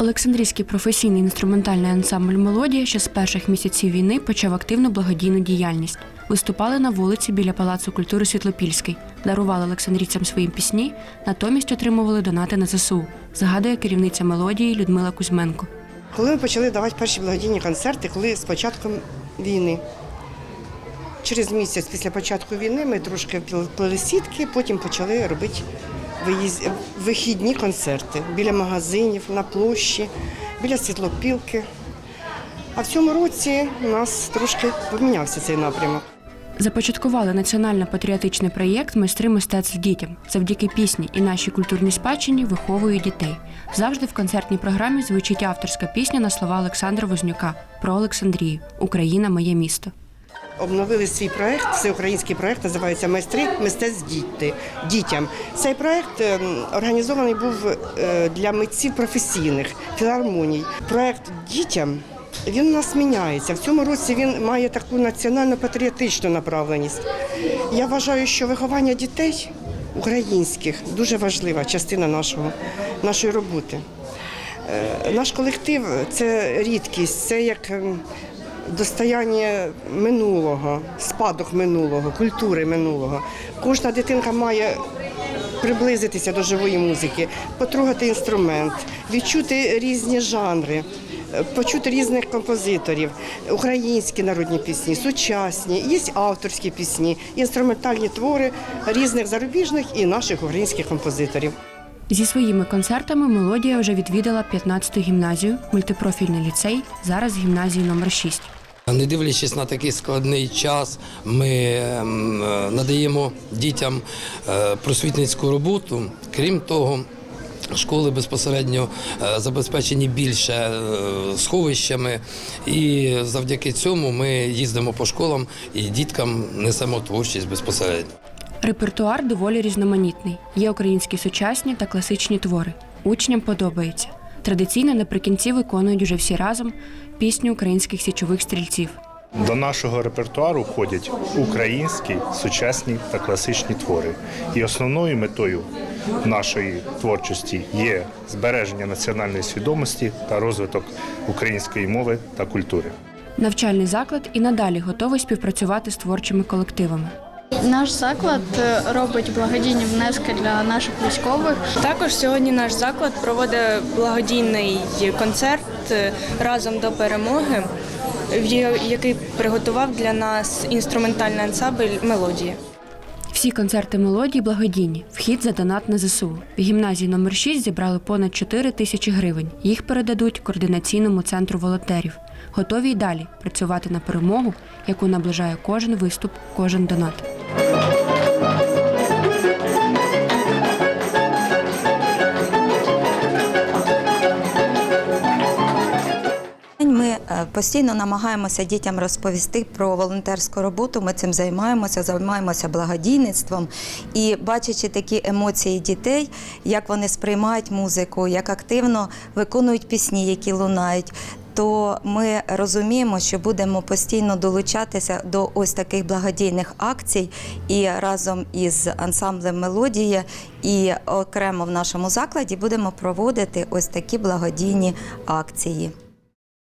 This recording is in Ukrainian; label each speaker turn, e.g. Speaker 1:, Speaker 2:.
Speaker 1: Олександрійський професійний інструментальний ансамбль Мелодія ще з перших місяців війни почав активну благодійну діяльність. Виступали на вулиці біля Палацу культури Світлопільський, дарували олександрійцям свої пісні, натомість отримували донати на ЗСУ, згадує керівниця мелодії Людмила Кузьменко.
Speaker 2: Коли ми почали давати перші благодійні концерти, коли з початком війни. Через місяць після початку війни ми трошки плели сітки, потім почали робити виїзд... вихідні концерти біля магазинів, на площі, біля світлопілки. А в цьому році у нас трошки помінявся цей напрямок.
Speaker 1: Започаткували національно-патріотичний проєкт Майстри мистецтв дітям. Завдяки пісні і нашій культурній спадщині виховують дітей. Завжди в концертній програмі звучить авторська пісня на слова Олександра Вознюка про Олександрію Україна моє місто.
Speaker 2: Обновили свій проект, всеукраїнський проект називається Майстри мистецтв діти дітям. Цей проект ем, організований був е, для митців професійних філармоній. Проект дітям. Він у нас міняється. В цьому році він має таку національно-патріотичну направленість. Я вважаю, що виховання дітей українських дуже важлива частина нашого, нашої роботи. Е, Наш колектив це рідкість, це як ем, достояння минулого, спадок минулого, культури минулого. Кожна дитинка має приблизитися до живої музики, потрогати інструмент, відчути різні жанри. Почути різних композиторів, українські народні пісні, сучасні, є авторські пісні, інструментальні твори різних зарубіжних і наших українських композиторів.
Speaker 1: Зі своїми концертами мелодія вже відвідала 15-ту гімназію, мультипрофільний ліцей, зараз гімназії номер 6.
Speaker 3: Не дивлячись на такий складний час, ми ем, е, надаємо дітям е, просвітницьку роботу. Крім того, школи безпосередньо е, забезпечені більше сховищами, і завдяки цьому ми їздимо по школам і діткам несемо творчість безпосередньо.
Speaker 1: Репертуар доволі різноманітний. Є українські сучасні та класичні твори. Учням подобається. Традиційно наприкінці виконують уже всі разом пісню українських січових стрільців.
Speaker 4: До нашого репертуару входять українські, сучасні та класичні твори. І основною метою нашої творчості є збереження національної свідомості та розвиток української мови та культури.
Speaker 1: Навчальний заклад і надалі готовий співпрацювати з творчими колективами.
Speaker 5: Наш заклад е, робить благодійні внески для наших військових.
Speaker 6: Також сьогодні наш заклад проводить благодійний концерт е, разом до перемоги, який приготував для нас інструментальний ансамбль мелодії.
Speaker 1: Всі концерти мелодії благодійні. Вхід за донат на ЗСУ. В гімназії номер 6 зібрали понад 4 тисячі гривень. Їх передадуть координаційному центру волонтерів. Готові й далі працювати на перемогу, яку наближає кожен виступ, кожен донат.
Speaker 7: Постійно намагаємося дітям розповісти про волонтерську роботу. Ми цим займаємося, займаємося благодійництвом і бачачи такі емоції дітей, як вони сприймають музику, як активно виконують пісні, які лунають. То ми розуміємо, що будемо постійно долучатися до ось таких благодійних акцій і разом із ансамблем Мелодія і окремо в нашому закладі будемо проводити ось такі благодійні акції.